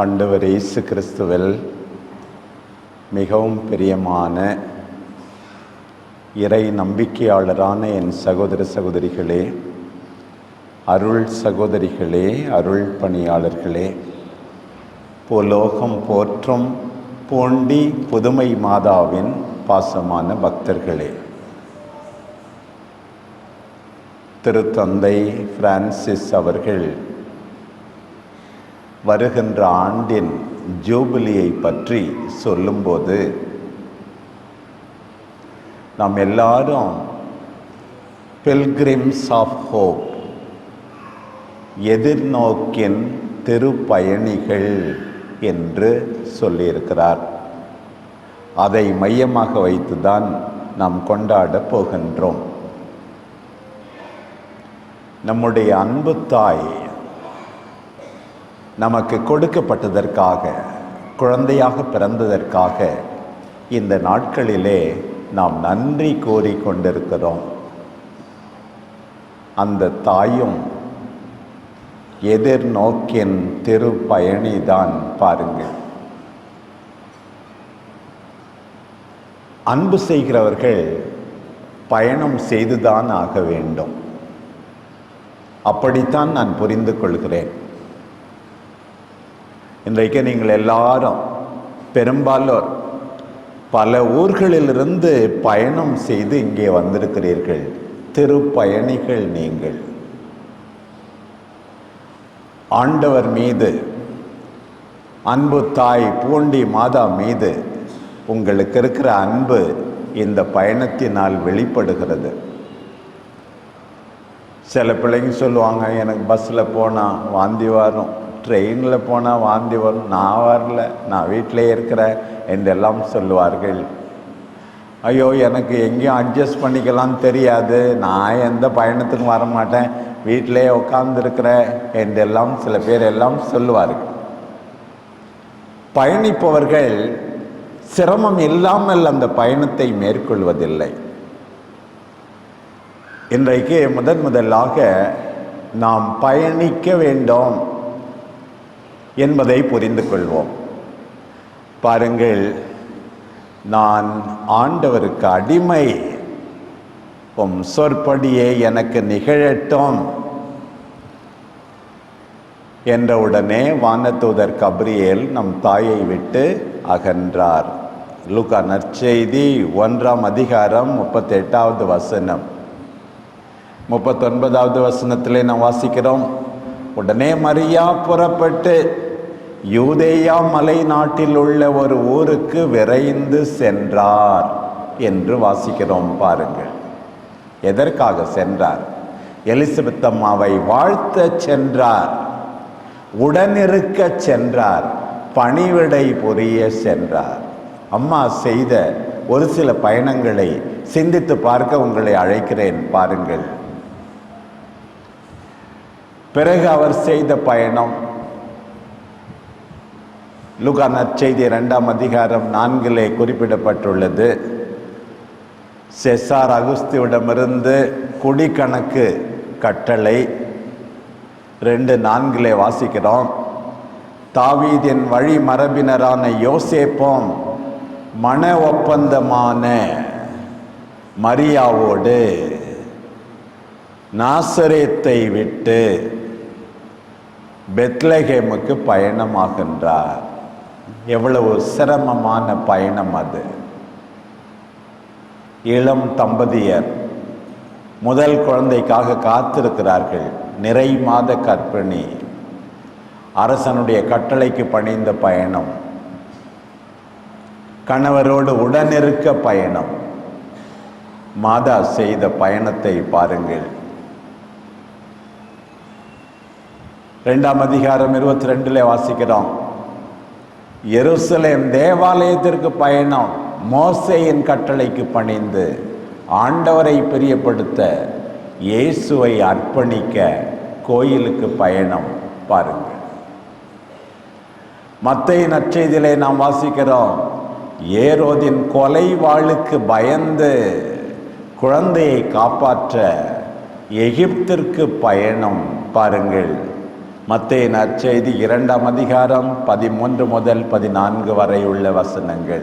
ஆண்டவர் இயேசு கிறிஸ்துவில் மிகவும் பிரியமான இறை நம்பிக்கையாளரான என் சகோதர சகோதரிகளே அருள் சகோதரிகளே அருள் பணியாளர்களே போலோகம் போற்றும் போண்டி புதுமை மாதாவின் பாசமான பக்தர்களே திருத்தந்தை பிரான்சிஸ் அவர்கள் வருகின்ற ஆண்டின் ஜூபிலியை பற்றி சொல்லும்போது நாம் எல்லாரும் பில்கிரிம்ஸ் ஆஃப் ஹோப் எதிர்நோக்கின் திருப்பயணிகள் என்று சொல்லியிருக்கிறார். அதை மையமாக வைத்துதான் நாம் கொண்டாடப் போகின்றோம். நம்முடைய அன்பு தாய் நமக்கு கொடுக்கப்பட்டதற்காக குழந்தையாக பிறந்ததற்காக இந்த நாட்களிலே நாம் நன்றி கோரி கொண்டிருக்கிறோம். அந்த தாயும் எதிர்நோக்கின் திருப்பயணிதான் பாருங்கள். அன்பு செய்கிறவர்கள் பயணம் செய்துதான் ஆக வேண்டும். அப்படித்தான் நான் புரிந்து கொள்கிறேன். இன்றைக்கு நீங்கள் எல்லாரும் பெரும்பாலோர் பல ஊர்களிலிருந்து பயணம் செய்து இங்கே வந்திருக்கிறீர்கள். திருப்பயணிகள் நீங்கள். ஆண்டவர் மீது அன்பு தாய் பூண்டி மாதா மீது உங்களுக்கு இருக்கிற அன்பு இந்த பயணத்தினால் வெளிப்படுகிறது. சில பிள்ளைங்க சொல்லுவாங்க எனக்கு பஸ்ஸில் போனால் வாந்தி வரும். ட்ரெயினில் போனால் வாந்தி வரும். நான் வரல. நான் வீட்டிலே இருக்கிறேன் என்றெல்லாம் சொல்லுவார்கள். ஐயோ எனக்கு எங்கேயும் அட்ஜஸ்ட் பண்ணிக்கலாம் தெரியாது. நான் எந்த பயணத்துக்கும் வர மாட்டேன் வீட்டிலே உட்காந்துருக்கிறேன் என்றெல்லாம் சில பேர் எல்லாம் சொல்லுவார்கள். பயணிப்பவர்கள் சிரமம் இல்லாமல் அந்த பயணத்தை மேற்கொள்வதில்லை. இன்றைக்கு முதன் முதலாக நாம் பயணிக்க வேண்டும். என்பதை புரிந்து கொள்வோம். பாருங்கள் நான் ஆண்டவருக்கு அடிமை. உம் சொற்படியே எனக்கு நிகழட்டும் என்றவுடனே வானதூதர் கப்ரியேல் நம் தாயை விட்டு அகன்றார். லுகா நற்செய்தி ஒன்றாம் அதிகாரம் முப்பத்தி எட்டாவது வசனம். முப்பத்தொன்பதாவது வசனத்திலே நாம் வாசிக்கிறோம். உடனே மரியா புறப்பட்டு யூதேயா மலை நாட்டில் உள்ள ஒரு ஊருக்கு விரைந்து சென்றார் என்று வாசிக்கிறோம் பாருங்கள் எதற்காக சென்றார்? எலிசபெத் அம்மாவை வாழ்த்த சென்றார். உடனிருக்க சென்றார். பணிவிடை புரிய சென்றார். அம்மா செய்த ஒரு சில பயணங்களை சிந்தித்து பார்க்க உங்களை அழைக்கிறேன் பாருங்கள். பிறகு அவர் செய்த பயணம் லுகா நற்செய்தி இரண்டாம் அதிகாரம் நான்கிலே குறிப்பிடப்பட்டுள்ளது. செசார் அகுஸ்தியிடமிருந்து குடிக்கணக்கு கட்டளை ரெண்டு நான்கிலே வாசிக்கிறோம். தாவீதின் வழி மரபினரான யோசேப்போம் மன ஒப்பந்தமான மரியாவோடு நாசரேத்தை விட்டு பெத்லஹேமுக்கு பயணமாகின்றார். எவ்வளவு சிரமமான பயணம் அது. இளம் தம்பதியர் முதல் குழந்தைக்காக காத்திருக்கிறார்கள். நிறை மாத கற்பிணி அரசனுடைய கட்டளைக்கு பணிந்த பயணம். கணவரோடு உடனிருக்க பயணம். மாதா செய்த பயணத்தை பாருங்கள். ரெண்டாம் அதிகாரம் இருபத்தி ரெண்டுல வாசிக்கிறோம். எருசலேம் தேவாலயத்திற்கு பயணம் மோசையின் கட்டளைக்கு பணிந்து ஆண்டவரை பிரியப்படுத்த இயேசுவை அர்ப்பணிக்க கோயிலுக்கு பயணம் பாருங்கள். மத்திய நற்செய்தியிலே நாம் வாசிக்கிறோம் ஏரோதின் கொலை வாளுக்கு பயந்து குழந்தையை காப்பாற்ற எகிப்திற்கு பயணம் பாருங்கள். மத்திய நற்செய்தி இரண்டாம் அதிகாரம் பதிமூன்று முதல் பதினான்கு வரை உள்ள வசனங்கள்.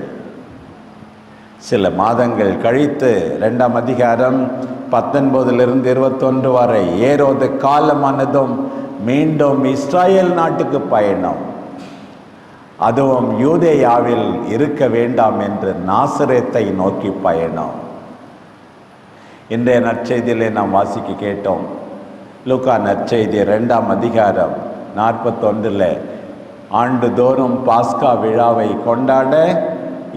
சில மாதங்கள் கழித்து இரண்டாம் அதிகாரம் பத்தொன்பதிலிருந்து இருபத்தொன்று வரை ஏறோது காலமானதும் மீண்டும் இஸ்ராயேல் நாட்டுக்கு பயணம். அதுவும் யூதேயாவில் இருக்க வேண்டாம் என்று நாசரேத்தை நோக்கி பயணம். இன்றைய நற்செய்தியிலே நாம் வாசிக்க கேட்டோம். லூக்கா நற்செய்தி ரெண்டாம் அதிகாரம் நாற்பத்தொன்றில் ஆண்டுதோறும் பாஸ்கா விழாவை கொண்டாட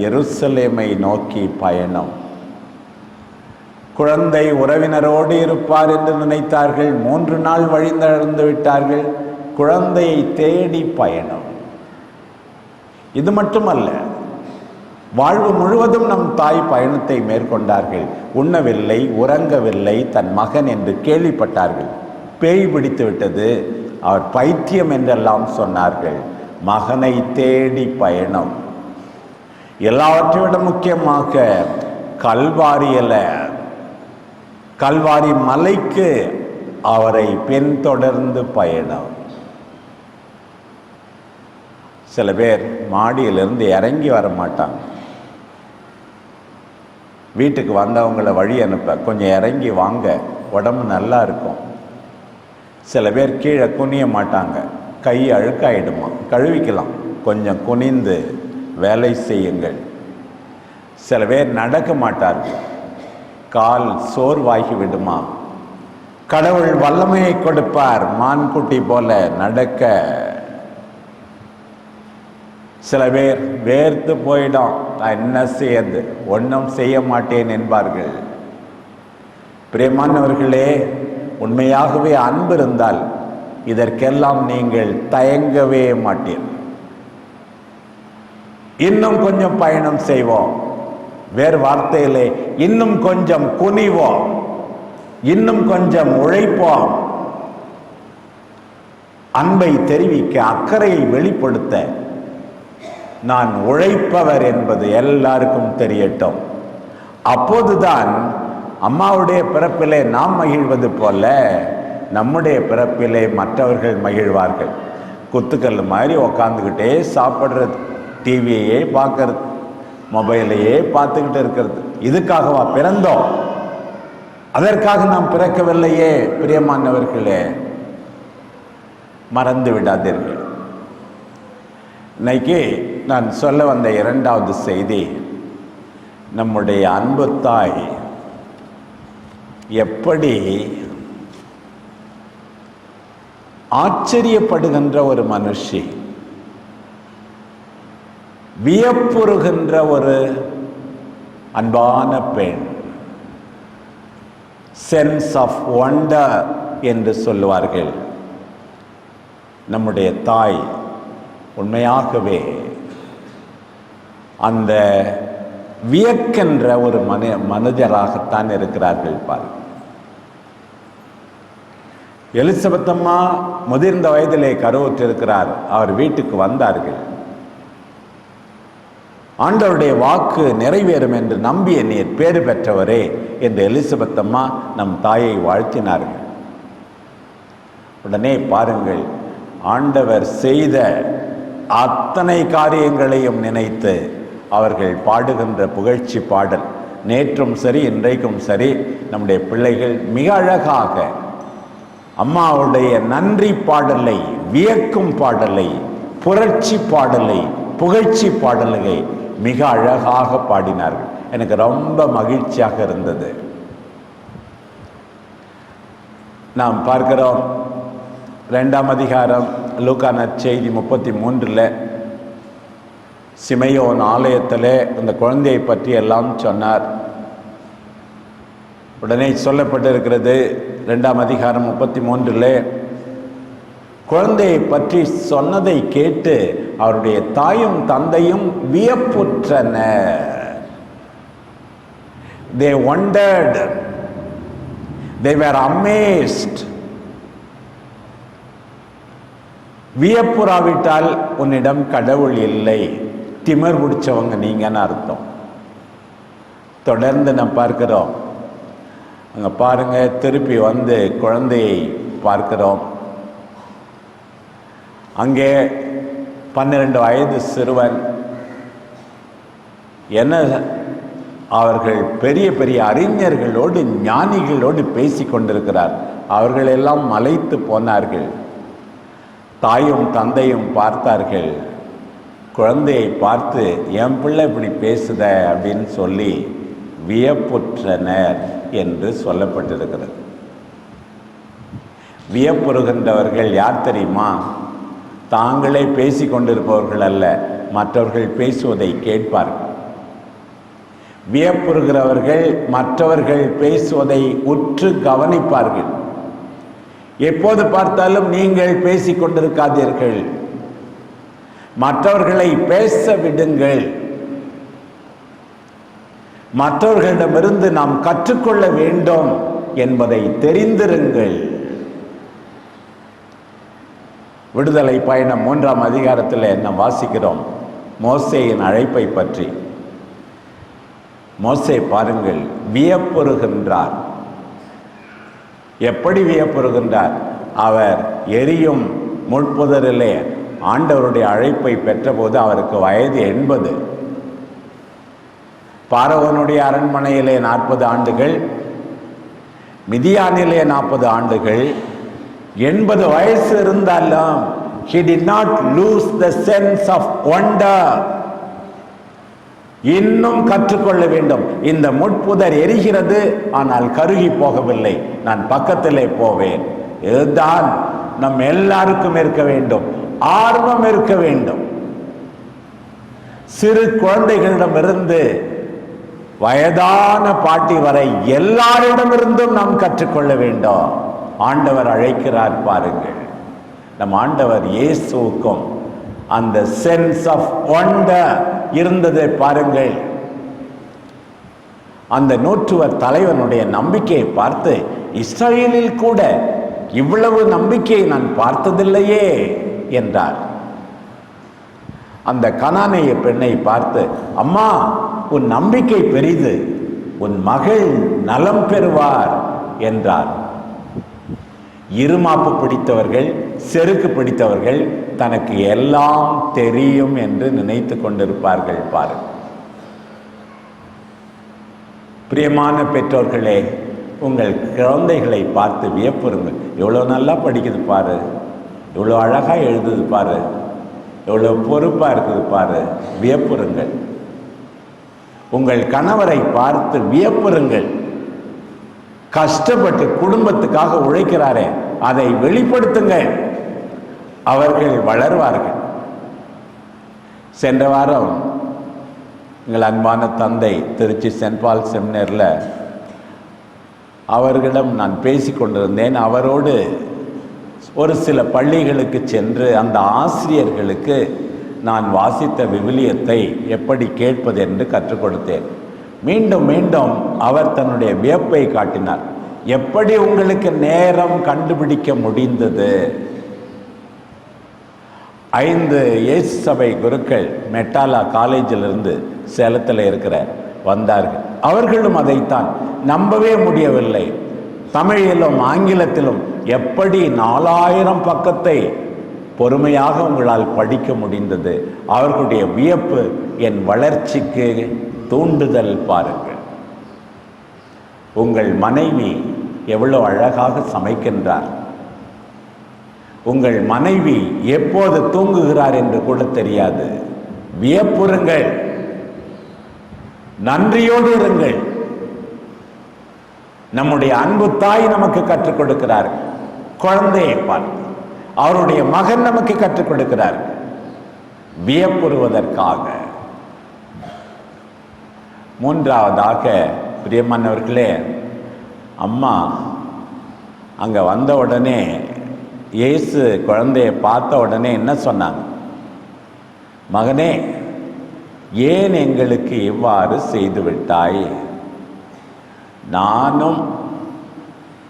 எருசலேமை நோக்கி பயணம். குழந்தை உறவினரோடு இருப்பார் என்று நினைத்தார்கள். மூன்று நாள் வழிந்தழந்து விட்டார்கள். குழந்தையை தேடி பயணம். இது மட்டுமல்ல வாழ்வு முழுவதும் நம் தாய் பயணத்தை மேற்கொண்டார்கள். உண்ணவில்லை உறங்கவில்லை தன் மகன் என்று கேள்விப்பட்டார்கள். பேய் பிடித்து விட்டது. அவர் பைத்தியம் என்றெல்லாம் சொன்னார்கள். மகனை தேடி பயணம். எல்லாவற்றை விட முக்கியமாக கல்வாரியில் கல்வாரி மலைக்கு அவரை பின்தொடர்ந்து பயணம். சில பேர் மாடியிலிருந்து இறங்கி வர மாட்டாங்க. வீட்டுக்கு வந்தவங்களை வழி அனுப்ப கொஞ்சம் இறங்கி வாங்க. உடம்பு நல்லா இருக்கும். சில பேர் கீழே குனிய மாட்டாங்க. கை அழுக்காயிடுமா? கழுவிக்கலாம். கொஞ்சம் குனிந்து வேலை செய்யுங்கள். சில பேர் நடக்க மாட்டார்கள். கால் சோர்வாகி விடுமா? கடவுள் வல்லமையை கொடுப்பார். மான்குட்டி போல நடக்க. சில பேர் வேர்த்து போயிடும். நான் என்ன செய்யறது? ஒன்றும் செய்ய மாட்டேன் என்பார்கள். பிரியமானவர்களே உண்மையாகவே அன்பு இருந்தால் இதற்கெல்லாம் நீங்கள் தயங்கவே மாட்டீர். இன்னும் கொஞ்சம் பயணம் செய்வோம். வேறு வார்த்தையிலே இன்னும் கொஞ்சம் குனிவோம். இன்னும் கொஞ்சம் உழைப்போம். அன்பை தெரிவிக்க அக்கறையை வெளிப்படுத்த நான் உழைப்பவர் என்பது எல்லாருக்கும் தெரியட்டும். அப்போதுதான் அம்மாவுடைய பிறப்பிலே நாம் மகிழ்வது போல நம்முடைய பிறப்பிலே மற்றவர்கள் மகிழ்வார்கள். குத்துக்கல் மாதிரி உக்காந்துக்கிட்டே சாப்பிட்ற டிவியையே பார்க்கறது மொபைலையே பார்த்துக்கிட்டு இருக்கிறது. இதுக்காகவா பிறந்தோம்? அதற்காக நாம் பிறக்கவில்லையே பிரியமானவர்களே. மறந்து விடாதீர்கள். இன்னைக்கு நான் சொல்ல வந்த இரண்டாவது செய்தி நம்முடைய அன்பு தாய் எப்படி ஆச்சரியப்படுகின்ற ஒரு மனுஷி வியப்புறுகின்ற ஒரு அன்பான பெண் சென்ஸ் ஆஃப் ஒண்டர் என்று சொல்லுவார்கள். நம்முடைய தாய் உண்மையாகவே அந்த வியக்கின்ற ஒரு மனு மனிதராகத்தான் இருக்கிறார்கள் பாருங்கள். எலிசபெத்தம்மா முதிர்ந்த வயதிலே கருவுற்றிருக்கிறார். அவர் வீட்டுக்கு வந்தார்கள். ஆண்டவருடைய வாக்கு நிறைவேறும் என்று நம்பிய நீர் பேறு பெற்றவரே என்று எலிசபெத் அம்மா நம் தாயை வாழ்த்தினார்கள். உடனே பாருங்கள் ஆண்டவர் செய்த அத்தனை காரியங்களையும் நினைத்து அவர்கள் பாடுகின்ற புகழ்ச்சி பாடல் நேற்றும் சரி இன்றைக்கும் சரி நம்முடைய பிள்ளைகள் மிக அழகாக அம்மாவுடைய நன்றி பாடலை வியக்கும் பாடலை புரட்சி பாடலை புகழ்ச்சி பாடல்களை மிக அழகாக பாடினார்கள். எனக்கு ரொம்ப மகிழ்ச்சியாக இருந்தது. நாம் பார்க்கிறோம். ரெண்டாம் அதிகாரம் லூக்கான செய்தி முப்பத்தி மூன்றில் சிமையோன் ஆலயத்தில் அந்த குழந்தையை பற்றி எல்லாம் சொன்னார். உடனே சொல்லப்பட்டிருக்கிறது ரெண்டாம் அதிகாரம் முப்பத்தி மூன்றில் குழந்தையை பற்றி சொன்னதை கேட்டு அவருடைய தாயும் தந்தையும் வியப்புற்றனர். தே wondered. தே வேர் அமேஸ்ட் வியப்புறாவிட்டால் உன்னிடம் கடவுள் இல்லை. திமர் பிடிச்சவங்க நீங்கன்னு அர்த்தம். தொடர்ந்து நம்ம பார்க்கிறோம். அங்கே பாருங்க திருப்பி வந்து குழந்தையை பார்க்கிறோம். அங்கே பன்னிரண்டு வயது சிறுவன். என்ன அவர்கள் பெரிய பெரிய அறிஞர்களோடு ஞானிகளோடு பேசி கொண்டிருக்கிறார். அவர்கள் எல்லாம் மலைத்து போனார்கள். தாயும் தந்தையும் பார்த்தார்கள். குழந்தையை பார்த்து என் பிள்ளை இப்படி பேசுத அப்படின்னு சொல்லி வியப்புற்றனர். என்று சொல்லப்பட்டிருக்கிறது. வியப்புறுகின்றவர்கள் யார் தெரியுமா? தாங்களே பேசி கொண்டிருப்பவர்கள் அல்ல மற்றவர்கள் பேசுவதை கேட்பார்கள். வியப்புறுகிறவர்கள் மற்றவர்கள் பேசுவதை உற்று கவனிப்பார்கள். எப்போது பார்த்தாலும் நீங்கள் பேசிக் கொண்டிருக்காதீர்கள் மற்றவர்களை பேச விடுங்கள். மற்றவர்களிடமிருந்து நாம் கற்றுக்கொள்ள வேண்டும் என்பதை தெரிந்திருங்கள். விடுதலை பயணம் மூன்றாம் அதிகாரத்தில் என்ன வாசிக்கிறோம். மோசேயின் அழைப்பை பற்றி. மோசே பாருங்கள் வியப்புறுகின்றார். எப்படி வியப்புறுகின்றார்? அவர் எரியும் முட்புதரிலே ஆண்டவருடைய அழைப்பை பெற்றபோது அவருக்கு வயது எண்பது. பாரவனுடைய அரண்மனையிலே நாற்பது ஆண்டுகள் மிதியானிலே நாற்பது ஆண்டுகள் எண்பது வயசு இருந்தாலும் he did not lose the sense of wonder. இன்னும் கற்றுக்கொள்ள வேண்டும். இந்த முட்புதர் எரிகிறது ஆனால் கருகி போகவில்லை. நான் பக்கத்திலே போவேன். இதுதான் நம் எல்லாருக்கும் இருக்க வேண்டும். ஆர்வம் இருக்க வேண்டும். சிறு குழந்தைகளிடமிருந்து வயதான பாட்டி வரை எல்லாரிடமிருந்தும் நாம் கற்றுக்கொள்ள வேண்டும். ஆண்டவர் அழைக்கிறார் பாருங்கள். நம் ஆண்டவர் இயேசுக்கும் அந்த சென்ஸ் ஆஃப் ஒண்டர் இருந்ததை பாருங்கள். அந்த நூற்றுவர் தலைவனுடைய நம்பிக்கையை பார்த்து இஸ்ரேலில் கூட இவ்வளவு நம்பிக்கையை நான் பார்த்ததில்லையே என்றார். அந்த கனானைய பெண்ணை பார்த்து அம்மா உன் நம்பிக்கை பெரிது. உன் மகள் நலம் பெறுவார் என்றார். இருமாப்பு பிடித்தவர்கள் செருக்கு பிடித்தவர்கள் தனக்கு எல்லாம் தெரியும் என்று நினைத்து கொண்டிருப்பார்கள் பாருங்கள் பிரியமான பெற்றோர்களே உங்கள் குழந்தைகளை பார்த்து வியப்புறுங்கள். எவ்வளோ நல்லா படிக்குது பாரு. எவ்வளோ அழகாக எழுதுது பாரு. எவ்வளோ பொறுப்பாக இருக்குது பாரு வியப்புறுங்கள். உங்கள் கணவரை பார்த்து வியப்புறுங்கள். கஷ்டப்பட்டு குடும்பத்துக்காக உழைக்கிறாரே அதை வெளிப்படுத்துங்கள். அவர்கள் வளர்வார்கள். சென்ற வாரம் எங்கள் அன்பான தந்தை திருச்சி சென்ட் பால் செமினரில் அவர்களிடம் நான் பேசி கொண்டிருந்தேன் அவரோடு ஒரு சில பள்ளிகளுக்கு சென்று அந்த ஆசிரியர்களுக்கு நான் வாசித்த விவிலியத்தை எப்படி கேட்பது என்று கற்றுக் கொடுத்தேன். மீண்டும் மீண்டும் அவர் தன்னுடைய வியப்பை காட்டினார். எப்படி உங்களுக்கு நேரம் கண்டுபிடிக்க முடிந்தது? ஐந்து இயேசு சபை குருக்கள் மெட்டாலா காலேஜிலிருந்து சேலத்தில் இருக்கிற வந்தார்கள். அவர்களும் அதைத்தான். நம்பவே முடியவில்லை. தமிழிலும் ஆங்கிலத்திலும் எப்படி நாலாயிரம் பக்கத்தை பொறுமையாக உங்களால் படிக்க முடிந்தது? அவர்களுடைய வியப்பு என் வளர்ச்சிக்கு தூண்டுதல் பாருங்கள். உங்கள் மனைவி எவ்வளவு அழகாக சமைக்கின்றார். உங்கள் மனைவி எப்போது தூங்குகிறார் என்று கூட தெரியாது. வியப்புறுங்கள். நன்றியோடு இருங்கள். நம்முடைய அன்பு தாய் நமக்கு கற்றுக் கொடுக்கிறார். குழந்தையை பார்த்து அவருடைய மகன் நமக்கு கற்றுக் கொடுக்கிறார். வியப்புறுவதற்காக. மூன்றாவதாக பிரியமானவர்களே அம்மா அங்கே வந்த உடனே இயேசு குழந்தையை பார்த்த உடனே என்ன சொன்னாங்க? மகனே ஏன் எங்களுக்கு இவ்வாறு செய்து விட்டாய் நானும்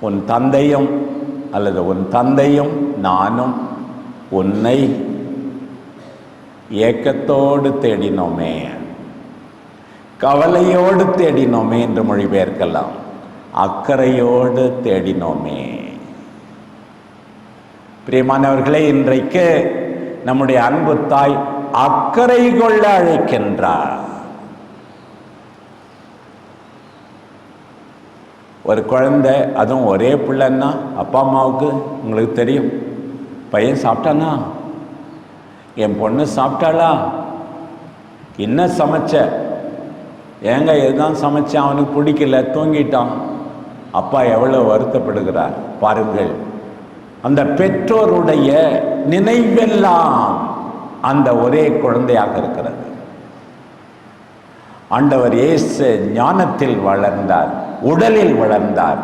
உன் தந்தையும் அல்லது உன் தந்தையும் நானும் உன்னை ஏக்கத்தோடு தேடினோமே. கவலையோடு தேடினோமே என்று மொழிபெயர்க்கலாம். அக்கறையோடு தேடினோமே. பிரியமானவர்களே இன்றைக்கு நம்முடைய அன்பு தாய் அக்கறை கொள்ள அழைக்கின்றார். ஒரு குழந்தை அதுவும் ஒரே பிள்ளைன்னா அப்பா அம்மாவுக்கு உங்களுக்கு தெரியும். பையன் சாப்பிட்டானா? என் பொண்ணு சாப்பிட்டாளா? என்ன சமைச்ச? ஏங்க இதுதான் சமைச்சேன் அவனுக்கு பிடிக்கல தூங்கிட்டான். அப்பா எவ்வளோ வருத்தப்படுகிறார் பாருங்கள். அந்த பெற்றோருடைய நினைவெல்லாம் அந்த ஒரே குழந்தையாக இருக்கிறது. ஆண்டவர் இயேசு ஞானத்தில் வளர்ந்தார். உடலில் வளர்ந்தார்.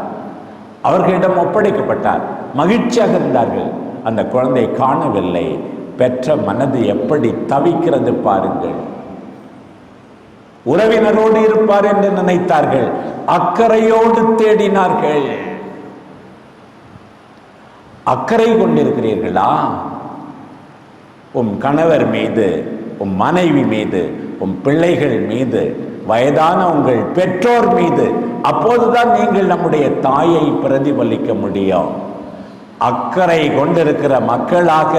அவர்களிடம் ஒப்படைக்கப்பட்டார். மகிழ்ச்சியாக இருந்தார்கள் அந்த குழந்தை காணவில்லை. பெற்ற மனது எப்படி தவிக்கிறது பாருங்கள். உறவினரோடு இருப்பார் என்று நினைத்தார்கள். அக்கறையோடு தேடினார்கள். அக்கறை கொண்டிருக்கிறீர்களா? உம் கணவர் மீது உம் மனைவி மீது உம் பிள்ளைகள் மீது வயதான உங்கள் பெற்றோர் மீது அப்போதுதான் நீங்கள் நம்முடைய தாயை பிரதிபலிக்க முடியும். அக்கறை கொண்டிருக்கிற மக்களாக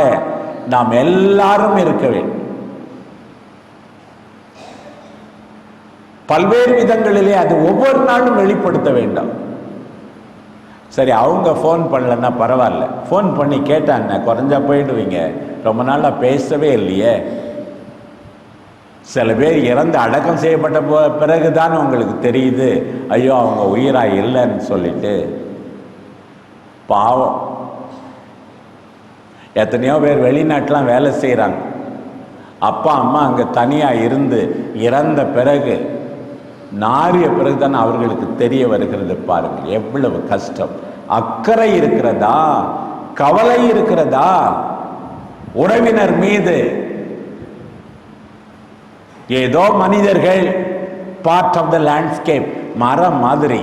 நாம் எல்லாரும் இருக்க வேண்டும். பல்வேறு விதங்களிலே அது ஒவ்வொரு நாளும் வெளிப்படுத்த வேண்டும். சரி அவங்க ஃபோன் பண்ணலன்னா பரவாயில்ல. ஃபோன் பண்ணி கேட்டாங்க குறைஞ்சா போயிடுவீங்க. ரொம்ப நாளாக பேசவே இல்லையே. சில பேர் இறந்து அடக்கம் செய்யப்பட்ட போ பிறகுதான் உங்களுக்கு தெரியுது. ஐயோ அவங்க உயிராக இல்லைன்னு சொல்லிட்டு. பாவம். எத்தனையோ பேர் வெளிநாட்டிலாம் வேலை செய்கிறாங்க அப்பா அம்மா அங்கே தனியாக இருந்து இறந்த பிறகு நாரிய பிறகுதான் அவர்களுக்கு தெரிய வருகிறது பாருங்கள். எவ்வளவு கஷ்டம். அக்கறை இருக்கிறதா? கவலை இருக்கிறதா? உறவினர் மீது ஏதோ மனிதர்கள் பார்ட் ஆஃப் த லேண்ட்ஸ்கேப் மரம் மாதிரி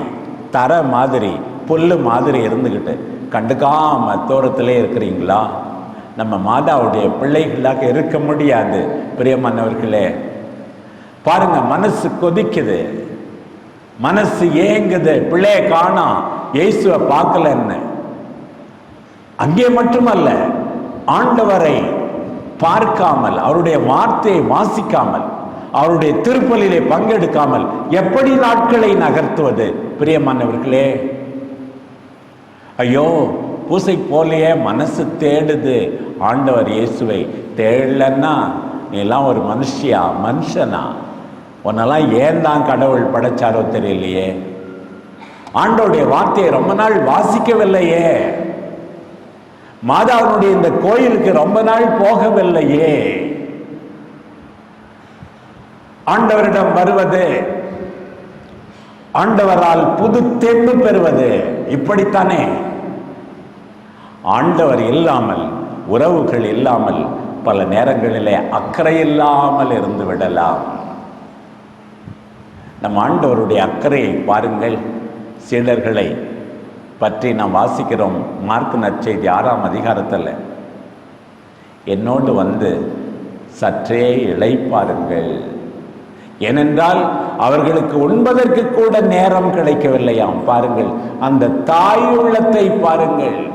தர மாதிரி புல்லு மாதிரி இருந்துக்கிட்டு கண்டுக்காம தூரத்திலே இருக்கிறீங்களா? நம்ம மாதாவுடைய பிள்ளைகளாக இருக்க முடியாது பிரியமானவர்களே. பாருங்க மனசு கொதிக்குது. மனசு ஏங்குது. பிள்ளைய காணா இயேசுவை பார்க்கலன்னு. அங்கே மட்டுமல்ல ஆண்டவரை பார்க்காமல் அவருடைய வார்த்தையை வாசிக்காமல் அவருடைய திருப்பலிலே பங்கெடுக்காமல் எப்படி நாட்களை நகர்த்துவது? பிரியமானவர்களே ஐயோ பூசை போலையே மனசு தேடுது. ஆண்டவர் இயேசுவை தேடலன்னா நீ எல்லாம் ஒரு மனுஷியா மனுஷனா? உன்னெல்லாம் ஏன் தான் கடவுள் படைச்சாரோ தெரியலையே. ஆண்டோடைய வார்த்தையை ரொம்ப நாள் வாசிக்கவில்லையே. மாதாவினுடைய இந்த கோயிலுக்கு ரொம்ப நாள் போகவில்லையே. ஆண்டவரிடம் வருவது ஆண்டவரால் புது தெம்பு பெறுவது இப்படித்தானே? ஆண்டவர் இல்லாமல் உறவுகள் இல்லாமல் பல நேரங்களிலே அக்கறை இல்லாமல் இருந்து விடலாம். நம் ஆண்டவருடைய அக்கறையை பாருங்கள். சீடர்களை பற்றி நாம் வாசிக்கிறோம். மார்க் நற்செய்தி ஆறாம் அதிகாரத்தில். என்னோடு வந்து சற்றே இழைப்பாருங்கள் ஏனென்றால் அவர்களுக்கு உண்பதற்கு கூட நேரம் கிடைக்கவில்லையாம். பாருங்கள் அந்த தாய் உள்ளத்தை பாருங்கள்.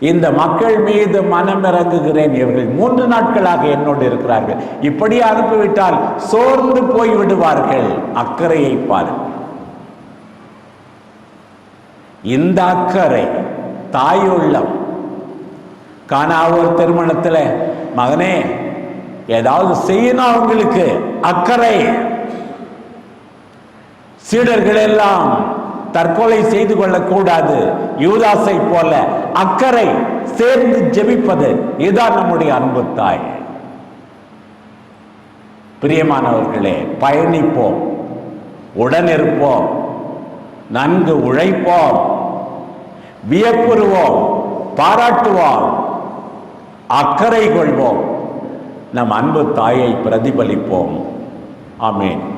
இந்த மக்கள் மீது மனம் இறங்குகிறேன். இவர்கள் மூன்று நாட்களாக என்னோடு இருக்கிறார்கள். இப்படி அனுப்பிவிட்டால் சோர்ந்து போய் விடுவார்கள் அக்கறையை பாருங்கள். இந்த அக்கறை தாயுள்ளம் காணாவூர் திருமணத்தில் மகனே ஏதாவது செய்யணும் அவங்களுக்கு அக்கறை. சீடர்கள் எல்லாம் தற்கொலை செய்து கொள்ளக்கூடாது. யூதாசை போல அக்கறை சேர்ந்து ஜெபிப்பது இதுதான் நம்முடைய அன்பு தாய். பிரியமானவர்களே பயணிப்போம். உடனிருப்போம். நன்கு உழைப்போம். வியப்புறுவோம். பாராட்டுவோம். அக்கறை கொள்வோம். நம் அன்பு தாயை பிரதிபலிப்போம். ஆமேன்.